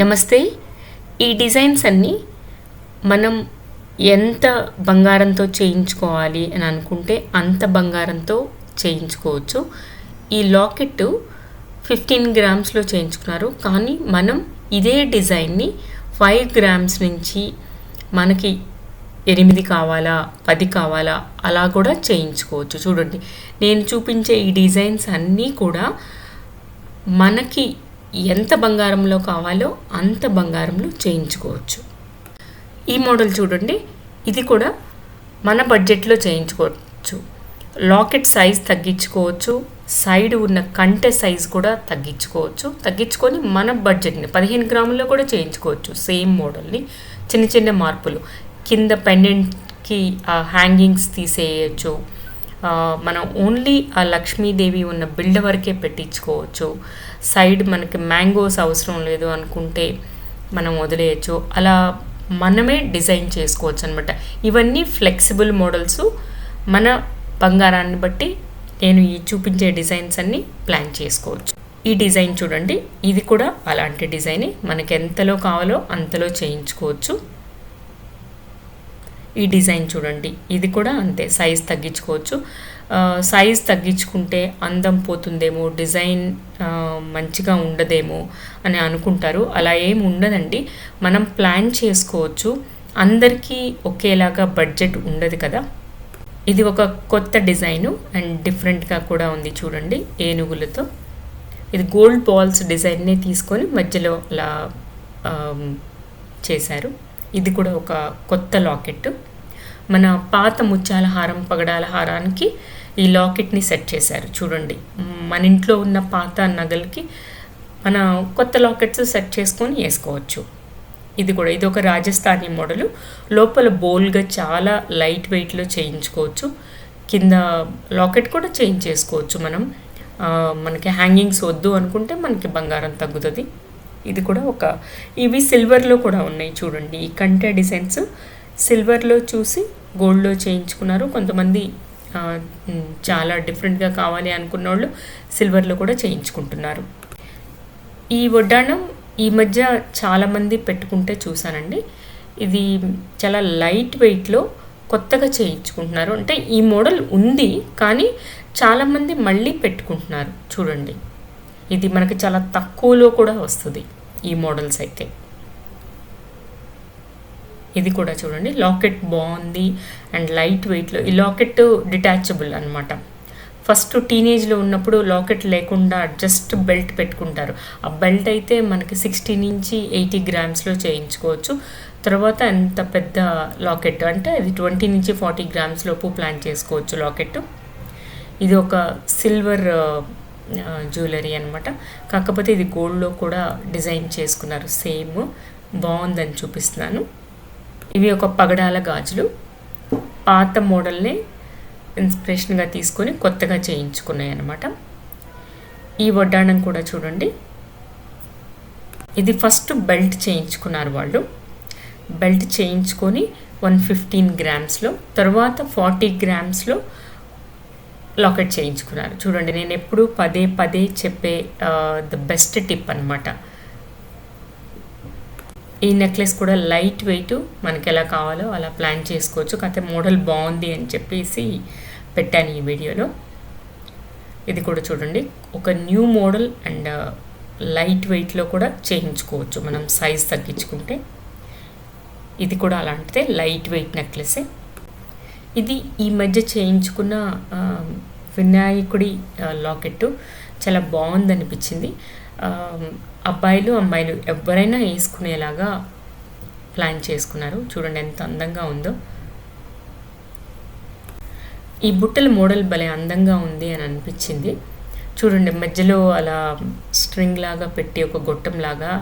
నమస్తే. ఈ డిజైన్స్ అన్నీ మనం ఎంత బంగారంతో చేయించుకోవాలి అని అనుకుంటే అంత బంగారంతో చేయించుకోవచ్చు. ఈ లాకెట్ ఫిఫ్టీన్ గ్రామ్స్లో చేయించుకున్నారు. కానీ మనం ఇదే డిజైన్ని ఫైవ్ గ్రామ్స్ నుంచి మనకి ఎనిమిది కావాలా పది కావాలా అలా కూడా చేయించుకోవచ్చు. చూడండి నేను చూపించే ఈ డిజైన్స్ అన్నీ కూడా మనకి ఎంత బంగారంలో కావాలో అంత బంగారంలో చేయించుకోవచ్చు. ఈ మోడల్ చూడండి. ఇది కూడా మన బడ్జెట్లో చేయించుకోవచ్చు. లాకెట్ సైజ్ తగ్గించుకోవచ్చు. సైడ్ ఉన్న కంటె సైజ్ కూడా తగ్గించుకోవచ్చు. తగ్గించుకొని మన బడ్జెట్ని పదిహేను గ్రాముల్లో కూడా చేయించుకోవచ్చు. సేమ్ మోడల్ని. చిన్న చిన్న మార్పులు. కింద పెండెంట్కి హ్యాంగింగ్స్ తీసేయచ్చు. మనం ఓన్లీ ఆ లక్ష్మీదేవి ఉన్న బిల్డ్ వరకే పెట్టించుకోవచ్చు. సైడ్ మనకి మ్యాంగోస్ అవసరం లేదు అనుకుంటే మనం వదిలేయచ్చు. అలా మనమే డిజైన్ చేసుకోవచ్చు అనమాట ఇవన్నీ ఫ్లెక్సిబుల్ మోడల్స్ మన బంగారాన్ని బట్టి నేను ఈ చూపించే డిజైన్స్ అన్నీ ప్లాన్ చేసుకోవచ్చు. ఈ డిజైన్ చూడండి. ఇది కూడా అలాంటి డిజైనే మనకి ఎంతలో కావాలో అంతలో చేయించుకోవచ్చు. ఈ డిజైన్ చూడండి. ఇది కూడా అంతే సైజ్ తగ్గించుకోవచ్చు. సైజ్ తగ్గించుకుంటే అందం పోతుందేమో డిజైన్ మంచిగా ఉండదేమో అని అనుకుంటారు. అలా ఏం ఉండదండి. మనం ప్లాన్ చేసుకోవచ్చు. అందరికీ ఒకేలాగా బడ్జెట్ ఉండదు కదా. ఇది ఒక కొత్త డిజైను అండ్ డిఫరెంట్గా కూడా ఉంది చూడండి ఏనుగులతో. ఇది గోల్డ్ బాల్స్ డిజైన్నే తీసుకొని మధ్యలో అలా చేశారు. ఇది కూడా ఒక కొత్త లాకెట్. మన పాత ముత్యాల హారం పగడాల హారానికి ఈ లాకెట్ని సెట్ చేశారు. చూడండి మన ఇంట్లో ఉన్న పాత నగలకి మన కొత్త లాకెట్స్ సెట్ చేసుకొని వేసుకోవచ్చు. ఇది కూడా ఇది ఒక రాజస్థానీ మోడలు. లోపల బోల్గా చాలా లైట్ వెయిట్లో చేయించుకోవచ్చు. కింద లాకెట్ కూడా చేంజ్ చేసుకోవచ్చు మనం. మనకి హ్యాంగింగ్స్ వద్దు అనుకుంటే మనకి బంగారం తగ్గుతుంది. ఇది కూడా ఒక ఇవి సిల్వర్లో కూడా ఉన్నాయి చూడండి. ఈ కంటే డిజైన్స్ సిల్వర్లో చూసి గోల్డ్లో చేయించుకున్నారు. కొంతమంది చాలా డిఫరెంట్గా కావాలి అనుకున్న వాళ్ళు సిల్వర్లో కూడా చేయించుకుంటున్నారు. ఈ వడ్డాణం ఈ మధ్య చాలామంది పెట్టుకుంటే చూసానండి ఇది చాలా లైట్ వెయిట్లో కొత్తగా చేయించుకుంటున్నారు. అంటే ఈ మోడల్ ఉంది కానీ చాలామంది మళ్ళీ పెట్టుకుంటున్నారు. చూడండి. ఇది మనకి చాలా తక్కువలో కూడా వస్తుంది ఈ మోడల్స్ అయితే. ఇది కూడా చూడండి లాకెట్ బాగుంది అండ్ లైట్ వెయిట్లో ఈ లాకెట్ డిటాచబుల్ అనమాట ఫస్ట్ టీనేజ్లో ఉన్నప్పుడు లాకెట్ లేకుండా జస్ట్ బెల్ట్ పెట్టుకుంటారు. ఆ బెల్ట్ అయితే మనకి సిక్స్టీ నుంచి ఎయిటీ గ్రామ్స్లో చేయించుకోవచ్చు. తర్వాత ఎంత పెద్ద లాకెట్ అంటే అది ట్వంటీ నుంచి ఫార్టీ గ్రామ్స్ లోపు ప్లాన్ చేసుకోవచ్చు లాకెట్. ఇది ఒక సిల్వర్ జ్యువెలరీ అనమాట కాకపోతే ఇది గోల్డ్లో కూడా డిజైన్ చేసుకున్నారు. సేమ్ బాగుందని చూపిస్తున్నాను. ఇవి ఒక పగడాల గాజులు. పాత మోడల్ని ఇన్స్పిరేషన్గా తీసుకొని కొత్తగా చేయించుకున్నాయి అనమాట ఈ వడ్డాణం కూడా చూడండి. ఇది ఫస్ట్ బెల్ట్ చేయించుకున్నారు వాళ్ళు. బెల్ట్ చేయించుకొని వన్ ఫిఫ్టీన్ గ్రామ్స్లో తర్వాత ఫార్టీ గ్రామ్స్లో లాకెట్ చేయించుకున్నారు చూడండి నేను ఎప్పుడు పదే పదే చెప్పే ద బెస్ట్ టిప్ అనమాట ఈ నెక్లెస్ కూడా లైట్ వెయిట్ మనకి ఎలా కావాలో అలా ప్లాన్ చేసుకోవచ్చు. కాకపోతే మోడల్ బాగుంది అని చెప్పేసి పెట్టాను ఈ వీడియోలో. ఇది కూడా చూడండి ఒక న్యూ మోడల్ అండ్ లైట్ వెయిట్లో కూడా చేయించుకోవచ్చు. మనం సైజ్ తగ్గించుకుంటే. ఇది కూడా అలాంటిదే లైట్ వెయిట్ నెక్లెసే ఇది ఈ మధ్య చేయించుకున్న వినాయకుడి లాకెట్ చాలా బాగుంది అనిపించింది అబ్బాయిలు అమ్మాయిలు ఎవరైనా వేసుకునేలాగా ప్లాన్ చేసుకున్నారు. చూడండి ఎంత అందంగా ఉందో. ఈ బుట్టల మోడల్ భలే అందంగా ఉంది అని అనిపించింది. చూడండి మధ్యలో అలా స్ట్రింగ్ లాగా పెట్టి ఒక గొట్టం లాగా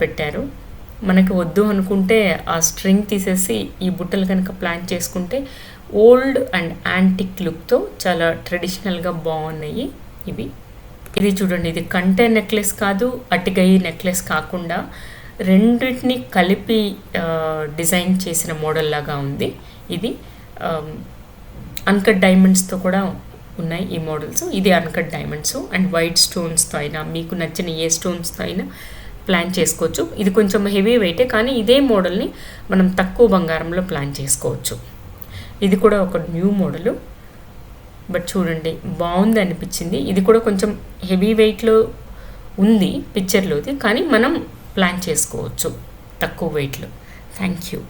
పెట్టారు. మనకి వద్దు అనుకుంటే ఆ స్ట్రింగ్ తీసేసి ఈ బుట్టలు కనుక ప్లాన్ చేసుకుంటే ఓల్డ్ అండ్ యాంటిక్ లుక్తో చాలా ట్రెడిషనల్గా బాగున్నాయి ఇవి. ఇది చూడండి ఇది కంటే నెక్లెస్ కాదు అటిగై నెక్లెస్ కాకుండా రెండింటిని కలిపి డిజైన్ చేసిన మోడల్ లాగా ఉంది. ఇది అన్కట్ డైమండ్స్తో కూడా ఉన్నాయి ఈ మోడల్స్. ఇది అన్కట్ డైమండ్స్ అండ్ వైట్ స్టోన్స్తో అయినా మీకు నచ్చిన ఏ స్టోన్స్తో అయినా ప్లాన్ చేసుకోవచ్చు. ఇది కొంచెం హెవీ వెయిటే కానీ ఇదే మోడల్ని మనం తక్కువ బంగారంలో ప్లాన్ చేసుకోవచ్చు. ఇది కూడా ఒక న్యూ మోడలు. బట్ చూడండి బాగుంది అనిపించింది. ఇది కూడా కొంచెం హెవీ వెయిట్లో ఉంది పిక్చర్లోది కానీ మనం ప్లాన్ చేసుకోవచ్చు తక్కువ వెయిట్లో. Thank you